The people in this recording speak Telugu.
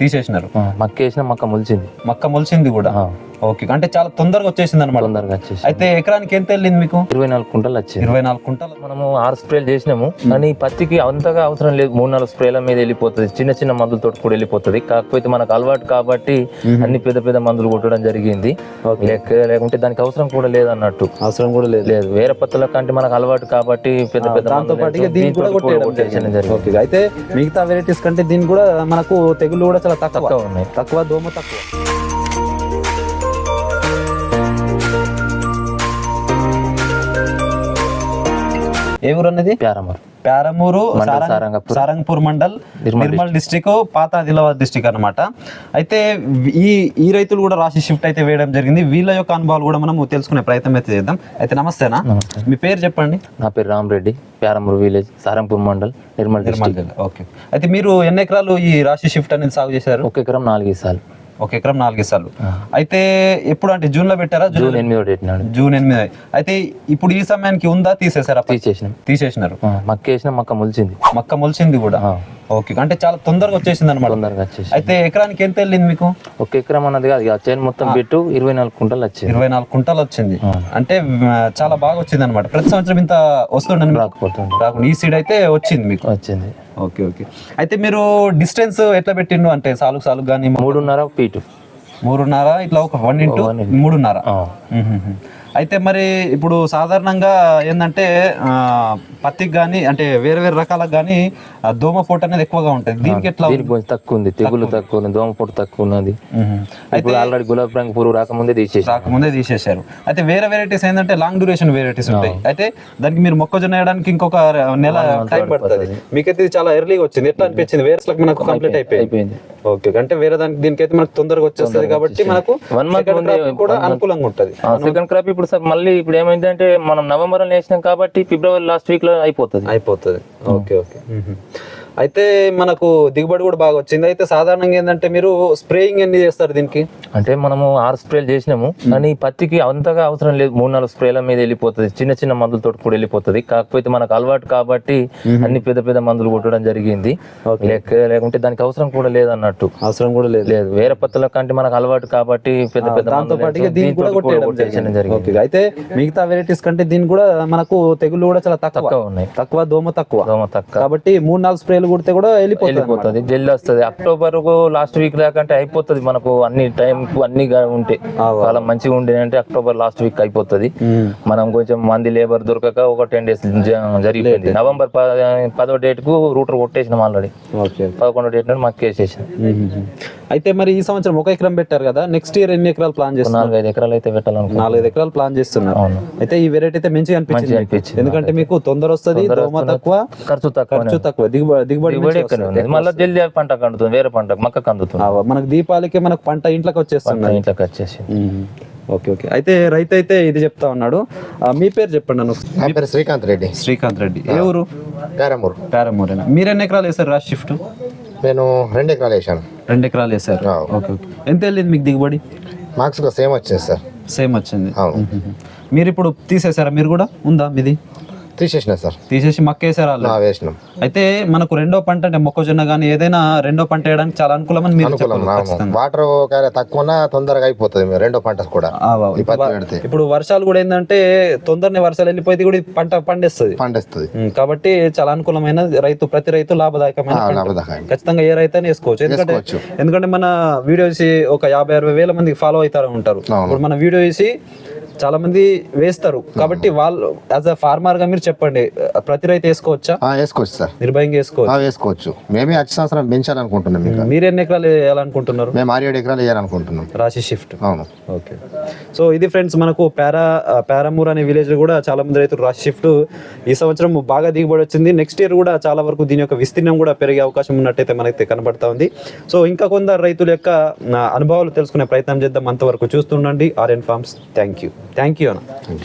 తీసేసినారు. మక్క వేసిన మక్క మొలిచింది. మక్క మొలిసింది కూడా. ఓకే. అంటే చాలా తొందరగా వచ్చేసింది అనమాట తొందరగా వచ్చేసి అయితే ఎకరానికి ఎంత వెళ్ళింది మీకు? ఇరవై నాలుగు కుంటలు వచ్చింది ఇరవై నాలుగు కుంటాలు మనము ఆరు స్ప్రేలు చేసినాము. కానీ పత్తికి అంతగా అవసరం లేదు. మూడు నాలుగు స్ప్రేల మీద వెళ్ళిపోతుంది. చిన్న చిన్న మందులతో కూడా వెళ్ళిపోతుంది. కాకపోతే మనకు అలవాటు కాబట్టి అన్ని పెద్ద పెద్ద మందులు కొట్టడం జరిగింది. లేక లేకుంటే దానికి అవసరం కూడా లేదన్నట్టు. అవసరం కూడా లేదు. లేదు. వేరే పత్తుల కంటే మనకు అలవాటు కాబట్టి పెద్ద పెద్ద దాంతో పాటు. దీన్ని కూడా కొట్టేయడం జరిగింది. అయితే మిగతా వెరైటీస్ కంటే దీన్ని కూడా మనకు తెగులు కూడా చాలా తక్కువ ఉన్నాయి. తక్కువ దోమ తక్కువ. ఏ ఊరు అన్నది? ప్యారమర్. ప్యారమూరు సారంగపూర్. మండల్ నిర్మల్ నిర్మల్ డిస్టిక్ పాత ఆదిలాబాద్ డిస్టిక్ అన్నమాట. అయితే ఈ ఈ రైతులు కూడా రాశి షిఫ్ట్ అయితే వేయడం జరిగింది. వీళ్ళ యొక్క అనుభవాలు కూడా మనం తెలుసుకునే ప్రయత్నం అయితే చేద్దాం. అయితే నమస్తేనా? నమస్తే. మీ పేరు చెప్పండి. నా పేరు Ramareddy Pyaramur village Sarampur mandal Nirmal district. Okay. అయితే మీరు ఎన్ని ఎకరాలు ఈ రాశి షిఫ్ట్ అనేది సాగు చేశారు? ఒక ఎకరం నాలుగు ఇసాలు ఒక ఎకరం నాలుగు సార్లు అయితే ఎప్పుడు అంటే జూన్లో పెట్టారా? జూన్ ఎనిమిదో పెట్టినాడు జూన్ ఎనిమిది. అయితే ఇప్పుడు ఈ సమయానికి ఉందా? తీసేసారా? తీసేసినాం. తీసేసినారు. మక్క వేసిన మక్క మొలిచింది. మక్క మొలిసింది కూడా. ఓకే. అంటే చాలా తొందరగా వచ్చేసింది అనమాట తొందరగా వచ్చేసి అయితే ఎకరానికి ఎంత వెళ్ళింది మీకు? ఒక ఎకరం అన్నది కాదు చైన్ మొత్తం పెట్టు ఇరవై నాలుగు కుంటలు వచ్చింది. ఇరవై నాలుగు కుంటాలు వచ్చింది. అంటే చాలా బాగా వచ్చింది అనమాట ప్రతి సంవత్సరం ఇంత వస్తుండని? రాకపోతుంది రాకుండా. ఈ సీడ్ అయితే వచ్చింది మీకు. వచ్చింది. Okay okay. అయితే మీరు డిస్టెన్స్ ఎట్లా పెట్టిండు అంటే సాలుకు సాలుకు కానీ మూడున్నర ఫీటు మూడున్నర ఇట్లా ఒక వన్ ఇంటూ. మూడున్నర. అయితే మరి ఇప్పుడు సాధారణంగా ఏంటంటే పత్తికి కానీ అంటే వేరే వేరే రకాలకు కానీ దోమ పోటు అనేది ఎక్కువగా ఉంటుంది. దీనికి ఎట్లా తక్కువ ఉంది. తెగులు తక్కువ ఉంది. దోమ పొట్టు తక్కువ ఉన్నది. ఇప్పుడు ఆల్రెడీ గులాబీ రంగు పురుగు రాకముందే తీసేసి రాకముందే తీసేశారు. అయితే వేరే వెరైటీస్ ఏంటంటే లాంగ్ డ్యూరేషన్ వెరైటీస్ ఉంటాయి. అయితే దానికి మీరు మొక్కజొన్న వేయడానికి ఇంకొక నెల టైం పడుతుంది. మీకైతే ఇది చాలా ఎర్లీగా వచ్చింది. ఎట్లా అనిపించింది? వేరే మనకు కంప్లీట్ అయిపోయింది. ఓకే అంటే వేరే దానికి దీనికైతే మనకు తొందరగా వచ్చేస్తుంది కాబట్టి మనకు వన్ మంత్ కూడా అనుకూలంగా ఉంటుంది. సెకండ్ క్రాప్ ఇప్పుడు సార్ మళ్ళీ ఇప్పుడు ఏమైందంటే మనం నవంబర్లో వేసినాం కాబట్టి ఫిబ్రవరి లాస్ట్ వీక్లో అయిపోతుంది. అయిపోతుంది. Okay okay. అయితే మనకు దిగుబడి కూడా బాగా వచ్చింది. అయితే సాధారణంగా ఏంటంటే మీరు స్ప్రేయింగ్ ఎన్ని చేస్తారు దీనికి? అంటే మనము ఆరు స్ప్రేలు చేసినాము. కానీ పత్తికి అంతగా అవసరం లేదు. మూడు నాలుగు స్ప్రేల మీద వెళ్ళిపోతుంది. చిన్న చిన్న మందులతో కూడా వెళ్ళిపోతుంది. కాకపోతే మనకు అలవాటు కాబట్టి అన్ని పెద్ద పెద్ద మందులు కొట్టడం జరిగింది. లేక లేకుంటే దానికి అవసరం కూడా లేదన్నట్టు. అవసరం కూడా లేదు. లేదు. వేరే పత్తుల కంటే మనకు అలవాటు కాబట్టి పెద్ద పెద్ద దాంతో. దీన్ని కూడా కొట్టేయడం జరిగింది. అయితే మిగతా వెరైటీస్ కంటే దీన్ని కూడా మనకు తెగులు కూడా చాలా తక్కువ. తక్కువ ఉన్నాయి. తక్కువ దోమ తక్కువ. దోమ తక్కువ. కాబట్టి మూడు నాలుగు స్ప్రేలు కొడితే కూడా వెళ్ళిపోతుంది జల్ది వస్తుంది. అక్టోబర్ లాస్ట్ వీక్ దాకంటే అయిపోతుంది మనకు అన్ని టైం అన్ని ఉంటే. కాలం మంచిగా ఉండే అంటే అక్టోబర్ లాస్ట్ వీక్ అయిపోతుంది. మనం కొంచెం మంది లేబర్ దొరకక ఒక టెన్ డేస్ జరిగిపోయింది. నవంబర్ పదో డేట్కు రూటర్ కొట్టేసినాం ఆల్రెడీ పదకొండో డేట్ నుండి మాకు వేసేసాం అయితే మరి ఈ సంవత్సరం ఒక ఎకరం పెట్టారు కదా నెక్స్ట్ ఇయర్ ఎన్ని ఎకరాలు ప్లాన్ చేస్తున్నారు? నాలుగైదు ఎకరాలు అయితే పెట్టాలనుకున్నాం నాలుగైదు ఎకరాలు ప్లాన్ చేస్తున్నారు. అవును. అయితే ఈ వెరైటీ అయితే మంచిగా అనిపించింది మీకు. ఎందుకంటే మీకు తొందర వస్తుంది దోమ తక్కువ ఖర్చు తక్కువ ఖర్చు తక్కువ. దిగుబడి దిగుబడి మంచిగా వస్తుంది. మళ్ళీ జల్దీ పంట కందుతుంది వేరే పంట మక్క కందుతుంది. ఆ, మనకు దీపావళికి మనకు పంట ఇంట్లోకి వచ్చేస్తుంది. ఇంట్లోకి వచ్చేసి ఓకే ఓకే. అయితే రైతు అయితే ఇది చెప్తా ఉన్నాడు. ఆ, మీ పేరు చెప్పండి నన్ను నా పేరు శ్రీకాంత్ రెడ్డి. శ్రీకాంత్ రెడ్డి. ఏ ఊరు? పేరమూరు పారామూరేనా మీరు ఎన్ని ఎకరాలు వేసారు రాజ్ షిఫ్ట్? నేను రెండు ఎకరాలు వేసాను రెండు ఎకరాలు వేసారు. Okay okay. ఎంత వెళ్ళింది మీకు దిగుబడి? మార్క్స్ సేమ్ వచ్చింది సార్. సేమ్ వచ్చింది. మీరు ఇప్పుడు తీసేసారా? మీరు కూడా ఉందా మీది? తీసేసిన సార్. తీసేసి మక్క వేసారా వేసినాం. అయితే మనకు రెండో పంట అంటే మొక్కజొన్న కానీ ఏదైనా రెండో పంట వేయడానికి చాలా అనుకూలమని మీరు. వాటర్ తక్కువ తొందరగా అయిపోతుంది రెండో పంట కూడా. ఇప్పుడు వర్షాలు కూడా ఏంటంటే తొందరనే వర్షాలు వెళ్ళిపోతే కూడా పంట పండేస్తుంది. పండిస్తుంది. కాబట్టి చాలా అనుకూలమైన రైతు ప్రతి రైతు లాభదాయకమైన ఖచ్చితంగా ఏ రైతు అయినా వేసుకోవచ్చు. ఎందుకంటే. ఎందుకంటే మన వీడియో చూసి ఒక యాభై అరవై వేల మంది ఫాలో అవుతారు ఉంటారు. ఇప్పుడు మన వీడియో చూసి చాలా మంది వేస్తారు. కాబట్టి వాళ్ళు యాజ్ అ ఫార్మర్గా మీరు చెప్పండి ప్రతి రైతు వేసుకోవచ్చా? ఆ, వేసుకోవచ్చు సార్. నిర్భయంగా వేసుకోవచ్చు. వేసుకోవచ్చు. మేమే వచ్చే సంవత్సరం పెంచాలనుకుంటున్నాం మీరు ఎన్ని ఎకరాలు వేయాలనుకుంటున్నారు? మేము ఆరు ఏడు ఎకరాలు వేయాలనుకుంటున్నాం. రాశి షిఫ్ట్. అవును. ఓకే. సో ఇది ఫ్రెండ్స్ మనకు పారా పారామూర్ అనే విలేజ్ కూడా చాలా మంది రైతులు రాశి షిఫ్ట్. ఈ సంవత్సరం బాగా దిగుబడి వచ్చింది. నెక్స్ట్ ఇయర్ కూడా చాలా వరకు దీని యొక్క విస్తీర్ణం కూడా పెరిగే అవకాశం ఉన్నట్టయితే మనకైతే కనబడతా ఉంది. సో ఇంకా కొందరు రైతుల యొక్క అనుభవాలు తెలుసుకునే ప్రయత్నం చేద్దాం. అంతవరకు చూస్తుండండి. RN farms. Thank you. Thank you అన్న